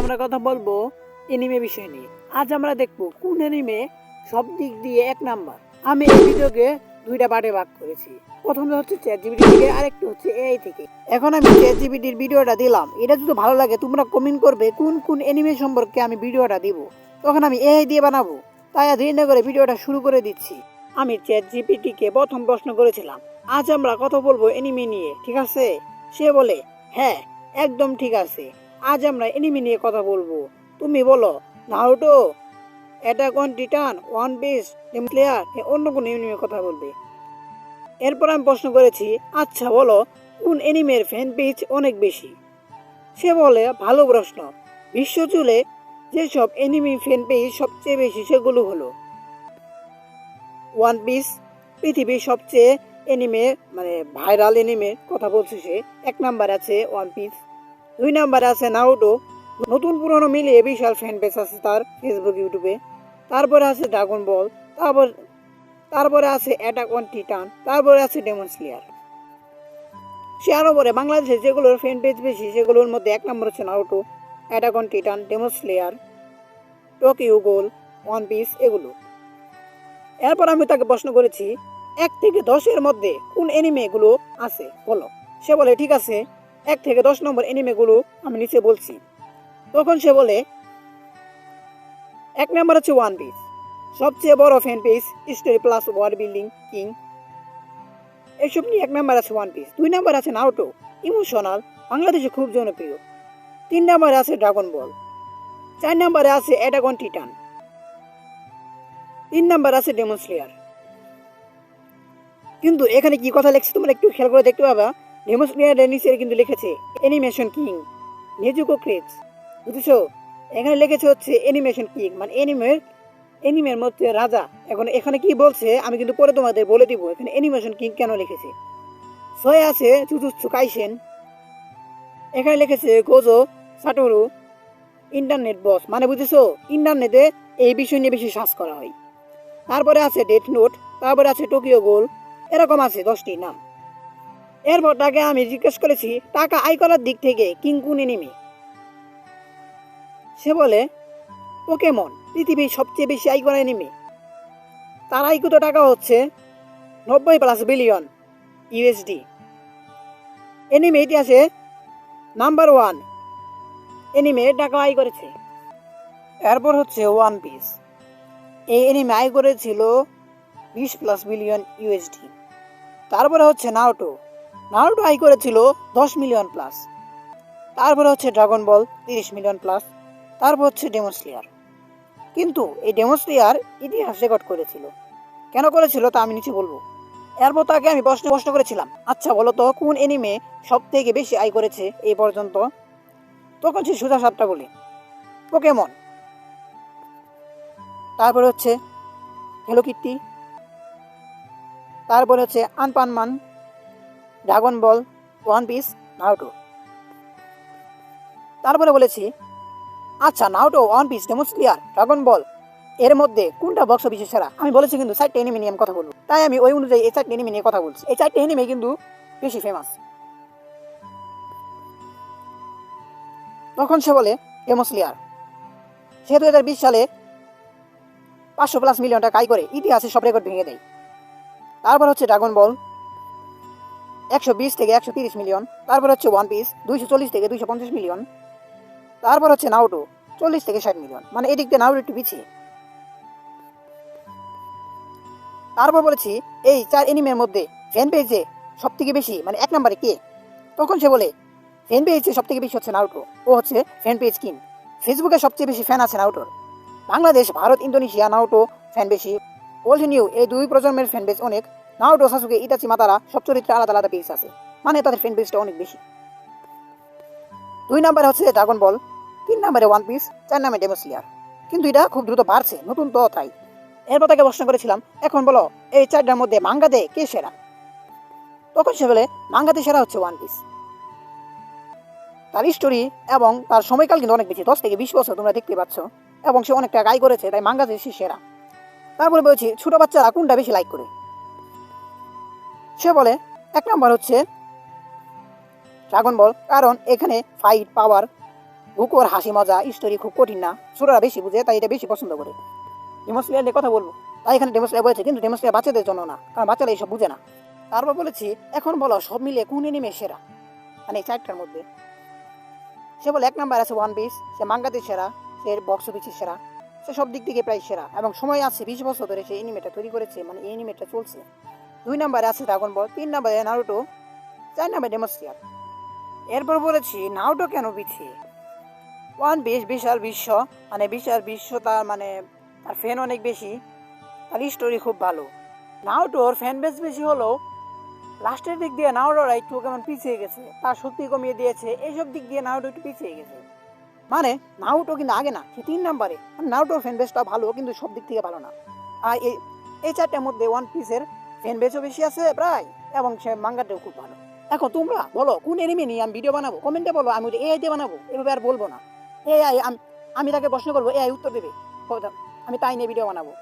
আমরা কথা বলব এনিমে বিষয় নিয়ে। আজ আমরা দেখব কোন এনিমে সব দিক দিয়ে এক নাম্বার। আমি এই ভিডিওকে দুইটা পার্টে ভাগ করেছি। প্রথমটা হচ্ছে চ্যাট জিবিটি থেকে, আরেকটা হচ্ছে এআই থেকে। এখন আমি চ্যাট জিবিটির ভিডিওটা দিলাম। এটা যদি ভালো লাগে, তোমরা কমেন্ট করবে কোন কোন এনিমে সম্পর্কে আমি ভিডিওটা দিব। তখন আমি এআই দিয়ে বানাবো। তাই আর দেরি না করে ভিডিওটা শুরু করে দিচ্ছি। আমি চ্যাট জিপিটিকে প্রথম প্রশ্ন করেছিলাম, আজ আমরা কথা বলব এনিমে নিয়ে, ঠিক আছে? সে বলে হ্যাঁ একদম ঠিক আছে। আজ আমরা এনিমি নিয়ে কথা বলব। তুমি বলো Naruto Attack on Titan One Piece player অন্য কোন এনিমে কথা বলবে? এরপর আমি প্রশ্ন করেছি আচ্ছা বলো, কোন এনিমের ফ্যান পেজ অনেক বেশি? সে বলে, ভালো প্রশ্ন। বিশ্ব জুড়ে যেসব এনিমি ফ্যান পেজ সবচেয়ে বেশি সেগুলো হলো ওয়ান পিস পৃথিবীর সবচেয়ে এনিমে মানে ভাইরাল এনিমের কথা বলছে সে। এক নাম্বার আছে ওয়ান পিস দুই নাম্বার আছে নাউটো নতুন পুরনো মিলিয়ে বিশাল ফ্যান পেজ আছে তার ফেসবুক ইউটিউবে তারপরে আছে ড্রাগন বল তারপর, তারপরে আছে অ্যাটাক অন টিটান তারপরে আছে ডেমন স্লেয়ার সে আরও পরে বাংলাদেশে যেগুলোর ফ্যান পেজ বেশি, সেগুলোর মধ্যে এক নম্বর হচ্ছে Naruto Attack on Titan Demon Slayer Tokyo Ghoul One Piece এগুলো। এরপর আমি তাকে প্রশ্ন করেছি, এক থেকে দশের মধ্যে কোন এনিমেগুলো আছে? বলো। সে বলে, ঠিক আছে এক থেকে দশ নম্বর এনিমেগুলো আমি নিচে বলছি। তখন সে বলে, এক নম্বর হচ্ছে ওয়ান পিস সবচেয়ে বড় fan page story plus war building king এসব নিয়ে এক নম্বর আছে ওয়ান পিস দুই নম্বর আছে নাউটো ইমোশনাল বাংলাদেশে খুব জনপ্রিয়। তিন নম্বরে আছে ড্রাগন বল চার নম্বরে আছে অ্যাডাগন টিটান তিন নাম্বার আছে ডেমন স্লেয়ার কিন্তু এখানে কি কথা লেখছে তোমরা একটু খেয়াল করে দেখতে পাবা? স্লেয়ারের নিচে কিন্তু লিখেছে অ্যানিমেশন কিং নেজুকো ক্রেজ বুঝেছ? এখানে লিখেছে হচ্ছে অ্যানিমেশন কিং মানে অ্যানিমের অ্যানিমের মধ্যে রাজা। এখন এখানে কি বলছে, আমি কিন্তু পরে তোমাদের বলে দিব, এখানে অ্যানিমেশন কিং কেন লিখেছে? ছয় আছে চুচুৎসু কাইসেন। এখানে লিখেছে গোজো সাটোরু ইন্টারনেট বস মানে বুঝেছ ইন্টারনেটে এই বিষয় নিয়ে বেশি সার্চ করা হয়। তারপরে আছে ডেথ নোট তারপরে আছে টোকিও গোল এরকম আছে দশটি নাম। এরপর তাকে আমি জিজ্ঞেস করেছি, টাকা আয় করার দিক থেকে কিং কোন এনিমি সে বলে, পোকেমন, পৃথিবীর সবচেয়ে বেশি আয় করা এনিমি তার আয় কত টাকা হচ্ছে নব্বই প্লাস বিলিয়ন ইউএসডি। এনিমে ইতিহাসে নাম্বার ওয়ান এনিমে টাকা আয় করেছে। এরপর হচ্ছে ওয়ান পিস। এই এনিমে আয় করেছিল বিশ প্লাস বিলিয়ন ইউএসডি। তারপরে হচ্ছে নাওটো। নাওটো আয় করেছিল দশ মিলিয়ন প্লাস তারপরে হচ্ছে ড্রাগন বল তিরিশ মিলিয়ন প্লাস তারপর হচ্ছে ডেমোস্লিয়ার কিন্তু এই ডেমোস্লিয়ার ইতিহাস রেকর্ড করেছিল। কেন করেছিল তা আমি নিচে বলব। এরপর তাকে আমি প্রশ্ন প্রশ্ন করেছিলাম আচ্ছা বলো তো, কোন এনিমে সব থেকে বেশি আয় করেছে এই পর্যন্ত? তখন সে সুজা সাপটা বলে পোকেমন তারপরে হচ্ছে হ্যালো কিট্টি তারপরে হচ্ছে Anpanman Dragon Ball, One Piece Naruto তারপরে বলেছি আচ্ছা Naruto One Piece Demon Slayer Dragon Ball, এর মধ্যে কোনটা বক্স অফিসে সেরা? আমি বলেছি কিন্তু চারটে এনিমি নিয়ে কথা বলব। তাই আমি ওই অনুযায়ী এই চারটে এনিমি নিয়ে কথা বলছি। এই চারটে এনিমি কিন্তু বেশি ফেমাস তখন সে বলে ডেমোস্লিয়ার সে দু হাজার বিশ সালে পাঁচশো প্লাস মিলিয়ন টাকা আয় করে, ইতিহাসে সব রেকর্ড ভেঙে দেয়। তারপর হচ্ছে ড্রাগন বল একশো বিশ থেকে একশো তিরিশ মিলিয়ন তারপর হচ্ছে ওয়ান পিস দুইশো চল্লিশ থেকে দুইশো পঞ্চাশ মিলিয়ন তারপর হচ্ছে নাউটো চল্লিশ থেকে ষাট মিলিয়ন মানে এদিক দিয়ে নাউটো একটু পিছিয়ে। তারপর বলেছি, এই চার এনিমের মধ্যে ফ্যান পেয়েছে সব থেকে বেশি মানে এক নম্বরে কে? তখন সে বলে ফ্যান পেয়েছে সব থেকে বেশি হচ্ছে নাউটো ও হচ্ছে ফ্যান পেজ কিন ফেসবুকে সবচেয়ে বেশি ফ্যান আছে নাউটোর Bangladesh, Bharat, Indonesia Naruto fan বেশি। ওল্ড নিউ এই দুই প্রজন্মের ফ্যান বেস অনেক। নাউটো সাসুকে ইতাচি মাতারা, সব চরিত্রে আলাদা আলাদা পেজ আছে। মানে তাদের ফ্যান বেসটা অনেক বেশি। দুই নম্বরে হচ্ছে ড্রাগন বল তিন নম্বরে ওয়ান পিস চার নম্বরে ডেমোসিয়ার কিন্তু এটা খুব দ্রুত বাড়ছে, নতুন তো তাই। এরপর তাকে প্রশ্ন করেছিলাম, এখন বলো, এই চারটার মধ্যে মাঙ্গাতে কে সেরা? তখন সে বলে মাঙ্গাতে সেরা হচ্ছে ওয়ান পিস তার স্টোরি এবং তার সময়কাল কিন্তু অনেক বেশি, দশ থেকে বিশ বছর তোমরা দেখতে পাচ্ছ। এবং সে অনেকটা আয় করেছে, তাই মাঙ্গাতে সে সেরা। তারপরে বলছি, ছোট বাচ্চারা কোনটা বেশি লাইক করে? সে বলে, এক নম্বর হচ্ছে ড্রাগন বল কারণ এখানে ফাইট পাওয়ার বুকোর হাসি, মজা স্টোরি খুব কঠিন না। ছোটরা বেশি বুঝে, তাই এটা বেশি পছন্দ করে। ডেমোস্লেয়ার নিয়ে কথা বলব। তাই এখানে ডেমোস্লেয়ার বলেছে, কিন্তু ডেমোস্লেয়ার বাচ্চাদের জন্য না, কারণ বাচ্চারা এইসব বুঝে না। তারপর বলেছি, এখন বলো, সব মিলে কোন এনিমে সেরা? মানে এই চারটার মধ্যে। সে বলে, এক নাম্বার আছে ওয়ান পিস সে মাঙ্গাতে সেরা, সে বক্স অফিসের সেরা, সে সব দিক থেকে প্রায় সেরা, এবং সময় আছে বিশ বছর ধরে সে এনিমেটা তৈরি করেছে মানে এই এনিমেটা চলছে। দুই নাম্বারে আছে ড্রাগন বল তিন নাম্বারে নারুটো চার নাম্বারে ডেমোস্টিয়ার এরপর বলেছি নারুটো কেন পিছিয়ে ওয়ান পিস বিশাল বিশ্ব মানে বিশাল বিশ্ব তার মানে তার ফ্যান অনেক বেশি, তার স্টোরি খুব ভালো। নারুটোর ফ্যান বেস বেশি হলেও লাস্টের দিক দিয়ে নাওডোরা একটু কেমন পিছিয়ে গেছে, তার শক্তি কমিয়ে দিয়েছে, এইসব দিক দিয়ে নাওডো একটু পিছিয়ে গেছে। মানে নাউটো কিন্তু আগে না, সে তিন নাম্বারে। নাউটোর ফ্যান বেসটা ভালো, কিন্তু সব দিক থেকে ভালো না। আর এই এই চারটার মধ্যে ওয়ান পিসের ফ্যান বেসও বেশি আছে প্রায়, এবং সে মাঙ্গাটাও খুব ভালো। এখন তোমরা, বলো, কোন এনিমি নিয়ে আমি ভিডিও বানাবো? কমেন্টে বলো, আমি এআই দিয়ে বানাবো, এভাবে আর বলব না। এআই আমি তাকে প্রশ্ন করব এআই উত্তর দেবে। আমি তাই নিয়ে ভিডিও বানাবো।